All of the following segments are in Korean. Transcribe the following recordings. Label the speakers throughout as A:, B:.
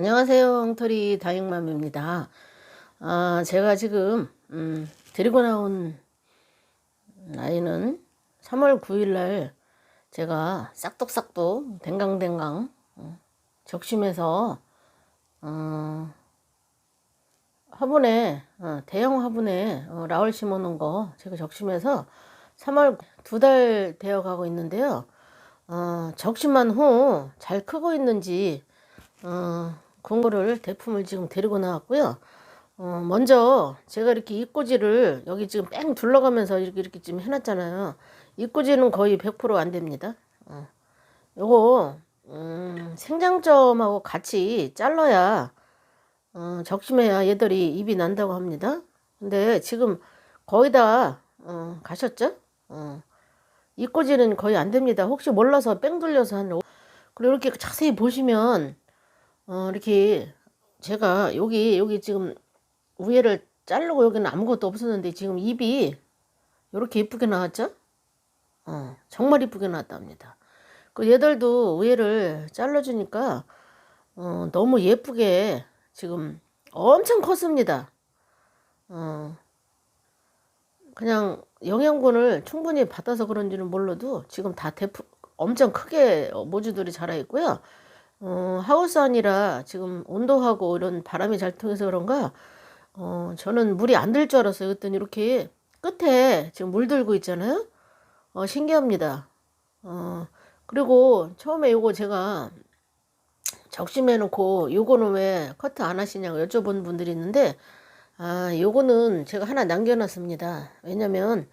A: 안녕하세요. 엉터리 다육맘입니다. 아, 제가 지금 음, 데리고 나온 아이는 3월 9일 날 제가 싹둑싹둑 댕강댕강 어, 적심해서 어, 화분에 어, 대형 화분에 어, 라울 심어놓은 거 제가 적심해서 3월 두 달 되어 가고 있는데요. 어, 적심한 후 잘 크고 있는지 어, 공고를 대품을 지금 데리고 나왔고요. 어, 먼저 제가 이렇게 입꼬지를 여기 지금 뺑 둘러가면서 이렇게 이렇게 지금 해놨잖아요. 입꼬지는 거의 100%안 됩니다. 어, 요거 음, 생장점하고 같이 잘라야 어, 적심해야 얘들이 입이 난다고 합니다. 근데 지금 거의 다 어, 가셨죠? 어, 입꼬지는 거의 안 됩니다. 혹시 몰라서 뺑 돌려서 한 그리고 이렇게 자세히 보시면 어, 이렇게 제가 여기 여기 지금 위에를 자르고 여기는 아무것도 없었는데 지금 입이 이렇게 이쁘게 나왔죠? 어, 정말 이쁘게 나왔답니다. 그 얘들도 위에를 잘라주니까 어, 너무 예쁘게 지금 엄청 컸습니다. 어, 그냥 영양분을 충분히 받아서 그런지는 몰라도 지금 다 대프 엄청 크게 모주들이 자라 있고요. 어, 하우스 안이라 지금 온도하고 이런 바람이 잘 통해서 그런가 어, 저는 물이 안 들 줄 알았어요. 그랬더니 이렇게 끝에 지금 물 들고 있잖아요. 어, 신기합니다. 어, 그리고 처음에 요거 제가 적심해 놓고 요거는 왜 커트 안 하시냐고 여쭤본 분들이 있는데 아, 요거는 제가 하나 남겨놨습니다. 왜냐면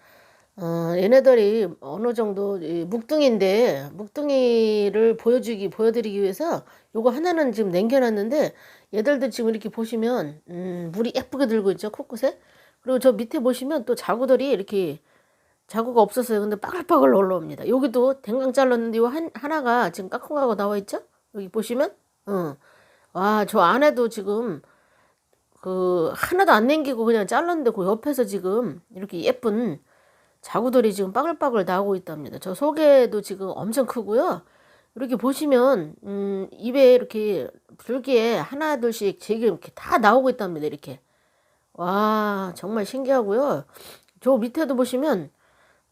A: 어, 얘네들이 어느 정도 묵둥이인데 묵둥이를 보여주기 보여드리기 위해서 요거 하나는 지금 남겨놨는데 얘들도 지금 이렇게 보시면 음, 물이 예쁘게 들고 있죠 코끝에? 그리고 저 밑에 보시면 또 자구들이 이렇게 자구가 없었어요. 근데 빠글빠글 올라옵니다. 여기도 댕강 잘랐는데 요 한, 하나가 지금 까꿍하고 나와 있죠? 여기 보시면? 어. 와저 안에도 지금 그 하나도 안 남기고 그냥 잘랐는데 그 옆에서 지금 이렇게 예쁜 자구들이 지금 빠글빠글 나오고 있답니다. 저 속에도 지금 엄청 크고요. 이렇게 보시면 음, 입에 이렇게 불기에 하나 둘씩 지금 이렇게 다 나오고 있답니다. 이렇게 와 정말 신기하고요. 저 밑에도 보시면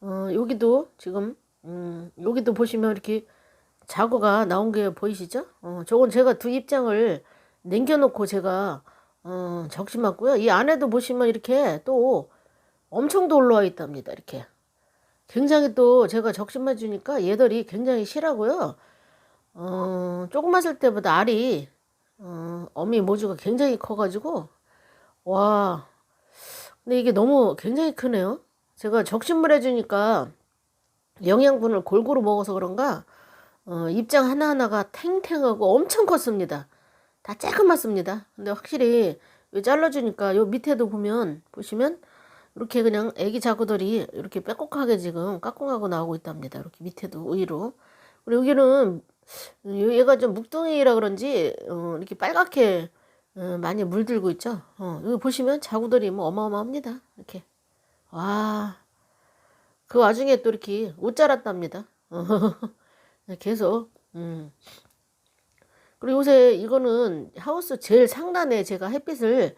A: 어, 여기도 지금 음, 여기도 보시면 이렇게 자구가 나온 게 보이시죠? 어, 저건 제가 두 입장을 남겨놓고 제가 어, 적심했고요. 이 안에도 보시면 이렇게 또 엄청 더 올라와 있답니다. 이렇게. 굉장히 또 제가 적심해 주니까 얘들이 굉장히 실하고요. 어, 조그맣을 때보다 알이 어, 어미 모주가 굉장히 커가지고 와 근데 이게 너무 굉장히 크네요. 제가 적심을 해주니까 영양분을 골고루 먹어서 그런가 어, 입장 하나하나가 탱탱하고 엄청 컸습니다. 다 쬐그맣습니다. 근데 확실히 잘라주니까 요 밑에도 보면 보시면 이렇게 그냥 애기 자구들이 이렇게 빼곡하게 지금 까꿍하고 나오고 있답니다. 이렇게 밑에도 위로. 그리고 여기는 얘가 좀 묵둥이라 그런지 어, 이렇게 빨갛게 어, 많이 물들고 있죠. 어, 여기 보시면 자구들이 뭐 어마어마합니다. 이렇게 와. 그 와중에 또 이렇게 옷 자랐답니다. 계속. 음. 그리고 요새 이거는 하우스 제일 상단에 제가 햇빛을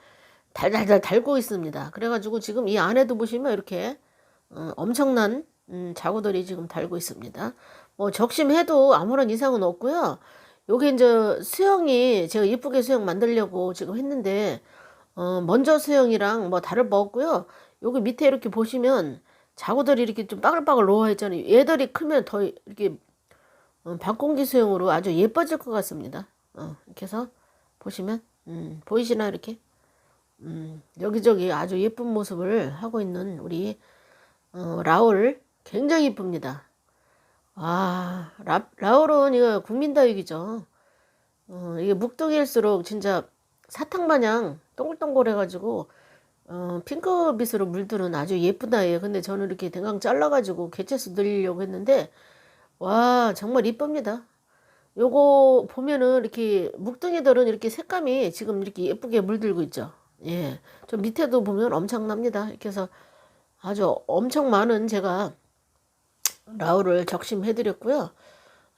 A: 달달달 달고 있습니다. 그래가지고 지금 이 안에도 보시면 이렇게 어, 엄청난 음, 자구들이 지금 달고 있습니다. 뭐 적심해도 아무런 이상은 없고요. 요게 이제 수영이 제가 예쁘게 수영 만들려고 지금 했는데 어, 먼저 수영이랑 뭐 다를 바 없고요. 여기 밑에 이렇게 보시면 자구들이 이렇게 좀 빠글빠글 놓아 있잖아요. 얘들이 크면 더 이렇게 어, 방공기 수영으로 아주 예뻐질 것 같습니다. 어, 이렇게 해서 보시면 음, 보이시나 이렇게 음, 여기저기 아주 예쁜 모습을 하고 있는 우리 어, 라울 굉장히 이쁩니다. 와 라, 라울은 이거 국민다육이죠. 어, 이게 묵동일수록 진짜 사탕 마냥 동글동글 해가지고 어, 핑크빛으로 물들은 아주 예쁜 아이예요. 근데 저는 이렇게 대강 잘라가지고 개체수 늘리려고 했는데 와 정말 이쁩니다. 요거 보면은 이렇게 묵둥이들은 이렇게 색감이 지금 이렇게 예쁘게 물들고 있죠. 예. 저 밑에도 보면 엄청납니다. 이렇게 해서 아주 엄청 많은 제가 라우를 적심해 드렸고요.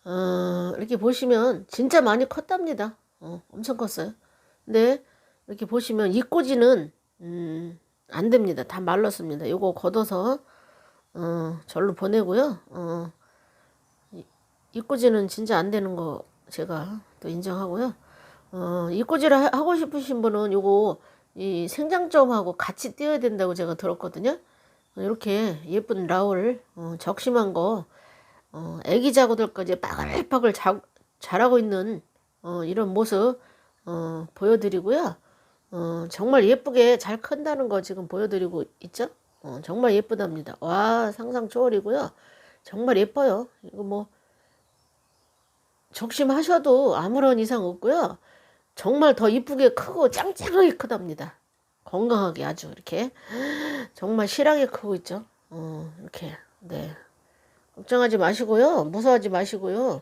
A: 어, 이렇게 보시면 진짜 많이 컸답니다. 어, 엄청 컸어요. 근데 이렇게 보시면 이 꼬지는 음, 안 됩니다. 다 말랐습니다. 요거 걷어서 어, 절로 보내고요. 어, 이- 이 꼬지는 진짜 안 되는 거 제가 또 인정하고요. 어, 이 꼬지를 하- 하고 싶으신 분은 요거 이 생장점하고 같이 띄어야 된다고 제가 들었거든요. 이렇게 예쁜 라울 어, 적심한 거 어, 애기 자구들까지 빠글빠글 자, 자라고 있는 어, 이런 모습 어, 보여드리고요. 어, 정말 예쁘게 잘 큰다는 거 지금 보여드리고 있죠? 어, 정말 예쁘답니다. 와 상상 초월이고요. 정말 예뻐요. 이거 뭐 적심하셔도 아무런 이상 없고요. 정말 더 이쁘게 크고 짱짱하게 크답니다. 건강하게 아주 이렇게 정말 실하게 크고 있죠. 어, 이렇게 네 걱정하지 마시고요. 무서워하지 마시고요.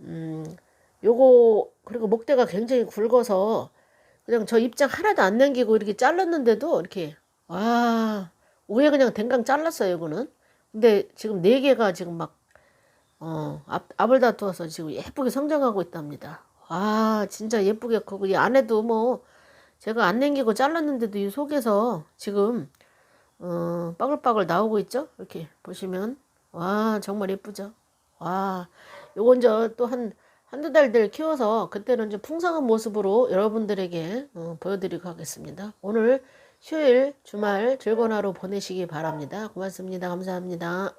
A: 음, 요거 그리고 목대가 굉장히 굵어서 그냥 저 입장 하나도 안 남기고 이렇게 잘랐는데도 이렇게 와 오해 그냥 댕강 잘랐어요 이거는. 근데 지금 네 개가 지금 막 어, 앞, 앞을 다투어서 지금 예쁘게 성장하고 있답니다. 와, 진짜 예쁘게 크고, 이 안에도 뭐, 제가 안 남기고 잘랐는데도 이 속에서 지금, 어, 빠글빠글 나오고 있죠? 이렇게 보시면. 와, 정말 예쁘죠? 와, 요건 저 또 한, 한두 달들 키워서 그때는 좀 풍성한 모습으로 여러분들에게 어, 보여드리고 하겠습니다. 오늘 휴일, 주말 즐거운 하루 보내시기 바랍니다. 고맙습니다. 감사합니다.